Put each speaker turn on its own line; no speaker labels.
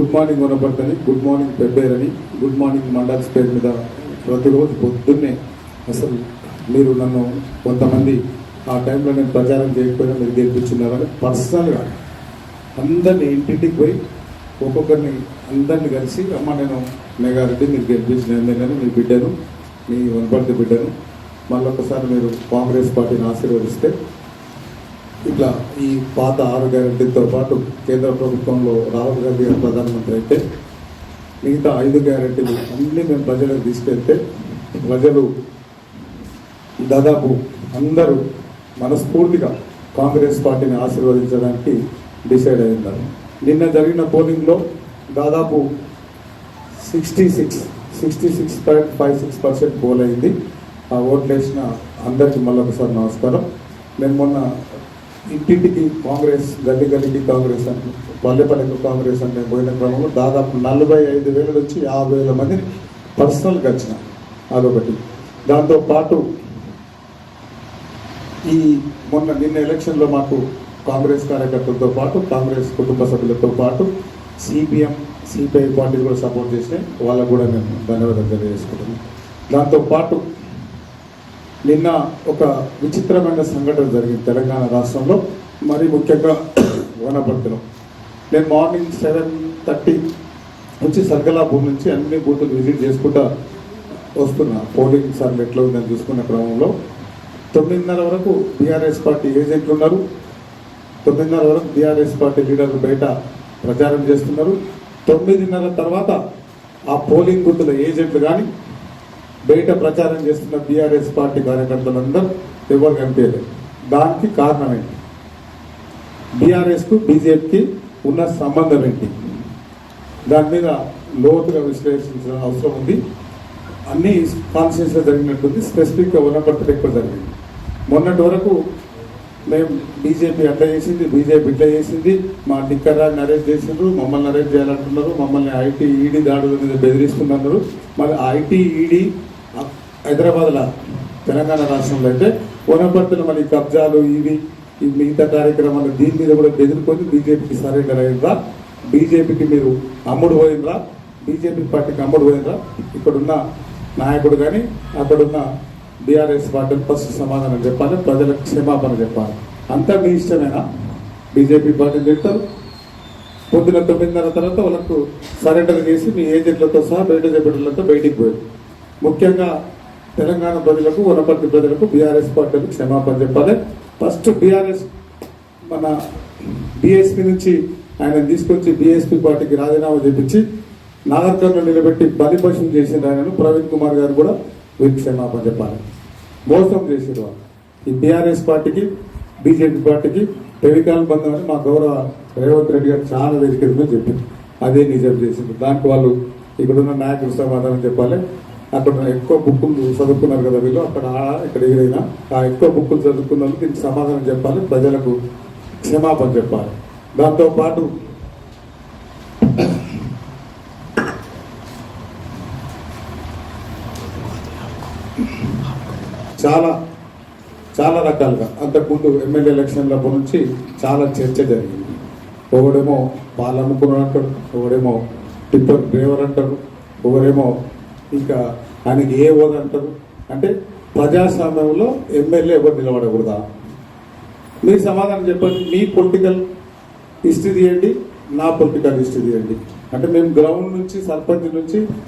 Good morning వనపర్తని good morning పెబ్బేరని good morning mandals పేరు మీద ప్రతిరోజు పొద్దున్నే అసలు మీరు నన్ను కొంతమంది ఆ టైంలో నేను ప్రచారం చేయకపోయినా మీరు గెలిపించున్నారని పర్సనల్గా అందరిని ఇంటింటికి పోయి ఒక్కొక్కరిని అందరిని కలిసి అమ్మ నేను మెగారెడ్డి మీరు గెలిపించిన ఎమ్మెల్యేను మీ బిడ్డను మీ వనపర్తి బిడ్డను మళ్ళొకసారి మీరు కాంగ్రెస్ పార్టీని ఆశీర్వదిస్తే ఇట్లా ఈ పాత ఆరు గ్యారెంటీతో పాటు కేంద్ర ప్రభుత్వంలో రాహుల్ గాంధీ గారు ప్రధానమంత్రి అయితే మిగతా ఐదు గ్యారెంటీలు అన్నీ మేము ప్రజలకు తీసుకెళ్తే ప్రజలు దాదాపు అందరూ మనస్ఫూర్తిగా కాంగ్రెస్ పార్టీని ఆశీర్వదించడానికి డిసైడ్ అయ్యారు నిన్న జరిగిన పోలింగ్లో దాదాపు sixty six sixty six point five six percent poll అయింది ఆ ఓట్లు వేసిన అందరికీ మళ్ళీ ఒకసారి నమస్కారం. మేము మొన్న ఇంటింటికి కాంగ్రెస్ గల్లి గల్లికి కాంగ్రెస్ అని పల్లెపల్లికి కాంగ్రెస్ అంటే పోయిన క్రమంలో దాదాపు నలభై ఐదు వేల నుంచి యాభై వేల మందిని పర్సనల్గా వచ్చిన అదొకటి. దాంతో పాటు ఈ మొన్న నిన్న ఎలక్షన్లో మాకు కాంగ్రెస్ కార్యకర్తలతో పాటు కాంగ్రెస్ కుటుంబ సభ్యులతో పాటు సిపిఎం సిపిఐ పార్టీలు కూడా సపోర్ట్ చేసినాయి. వాళ్ళకు కూడా మేము ధన్యవాదాలు తెలియజేసుకుంటున్నాం. దాంతో పాటు నిన్న ఒక విచిత్రమైన సంఘటన జరిగింది తెలంగాణ రాష్ట్రంలో మరి ముఖ్యంగా వనపర్తిలో. నేను మార్నింగ్ సెవెన్ థర్టీ నుంచి సర్గలా భూమి నుంచి అన్ని బూతులు విజిట్ చేసుకుంటా వస్తున్నా. పోలింగ్ సార్లు ఎట్లా ఉందని చూసుకున్న క్రమంలో తొమ్మిదిన్నర వరకు బీఆర్ఎస్ పార్టీ ఏజెంట్లు ఉన్నారు. తొమ్మిదిన్నర వరకు బీఆర్ఎస్ పార్టీ లీడర్లు బయట ప్రచారం చేస్తున్నారు. తొమ్మిదిన్నర తర్వాత ఆ పోలింగ్ బూతుల ఏజెంట్లు కానీ బయట ప్రచారం చేస్తున్న బీఆర్ఎస్ పార్టీ కార్యకర్తలందరూ ఎవరు కనిపించలేదు దానికి కారణం ఏంటి? బీఆర్ఎస్కు బీజేపీకి ఉన్న సంబంధం ఏంటి? దాని మీద లోతుగా విశ్లేషించిన అవసరం ఉంది. అన్ని కాన్స్టిట్యూన్స్లో జరిగినట్టుంది. స్పెసిఫిక్గా ఉన్నప్పటికీ ఎక్కువ జరిగింది. మొన్నటి వరకు మేము బీజేపీ అట్లా చేసింది బీజేపీ ఇట్లా చేసింది. మా టిక్కర్రాని అరెస్ట్ చేసిండ్రు మమ్మల్ని అరెస్ట్ చేయాలంటున్నారు మమ్మల్ని ఐటీ ఈడీ దాడుల మీద బెదిరిస్తున్నారు. మరి ఐటీ ఈడీ హైదరాబాద్లో తెలంగాణ రాష్ట్రంలో అయితే వనపర్తిలో మరి కబ్జాలు ఇవి ఈ మిగతా కార్యక్రమాలు దీని మీద కూడా బెదిరిపోయి బీజేపీకి సరెండర్ అయిందా బీజేపీకి మీరు అమ్ముడు పోయినరా? బీజేపీ పార్టీకి అమ్ముడు పోయినరా? ఇక్కడున్న నాయకుడు కానీ అక్కడున్న బీఆర్ఎస్ పార్టీ ఫస్ట్ సమాధానం చెప్పాలి ప్రజలకు క్షమాపణ చెప్పాలి. అంతా మీ ఇష్టమేనా? బీజేపీ పార్టీ తింటారు పొద్దున తొమ్మిదిన్నర తర్వాత వాళ్ళకు సరెండర్ చేసి మీ ఏజెంట్లతో సహా బయట చెప్పడంతో బయటికి పోయారు. ముఖ్యంగా తెలంగాణ ప్రజలకు వనపర్తి ప్రజలకు బీఆర్ఎస్ పార్టీలకు క్షమాపణ చెప్పాలి. ఫస్ట్ బీఆర్ఎస్ మన బీఎస్పీ నుంచి ఆయన తీసుకొచ్చి బీఎస్పీ పార్టీకి రాజీనామా చేపించి నాగర్కర్ను నిలబెట్టి బలిపశం చేసిన ఆయనను ప్రవీణ్ కుమార్ గారు కూడా వీరికి క్షమాపణ చెప్పాలి. మోసం చేసారు వాళ్ళు ఈ బీఆర్ఎస్ పార్టీకి బీజేపీ పార్టీకి ఫెవికాల్ బంధం అని మా గౌరవ రేవంత్ రెడ్డి గారు చాలా వేదిక చెప్పింది అదే నిజం చేసింది దానికి వాళ్ళు ఇక్కడున్న నాయకులు సమాధానం చెప్పాలి. అక్కడ ఎక్కువ బుక్కులు చదువుకున్నారు కదా వీళ్ళు అక్కడ ఇక్కడ ఏదైనా ఆ ఎక్కువ బుక్కులు చదువుకున్న వాళ్ళు సమాధానం చెప్పాలి ప్రజలకు క్షమాపణ చెప్పాలి. దాంతో పాటు చాలా చాలా రకాలుగా అంతకుముందు ఎమ్మెల్యే ఎలక్షన్లప్పటి నుంచి చాలా చర్చ జరిగింది. ఒకడేమో పాలు అమ్ముకున్నాడు అంటాడు ఒకడేమో టిప్పర్ డ్రైవర్ అంటారు ఒకరేమో ఇంకా ఆయనకి ఏ హోదా అంటారు? అంటే ప్రజాస్వామ్యంలో ఎమ్మెల్యే ఎవరు నిలబడకూడదా? మీరు సమాధానం చెప్పండి. మీ పొలిటికల్ హిస్టరీ తీయండి నా పొలిటికల్ హిస్టరీ తీయండి. అంటే మేము గ్రౌండ్ నుంచి సర్పంచ్ నుంచి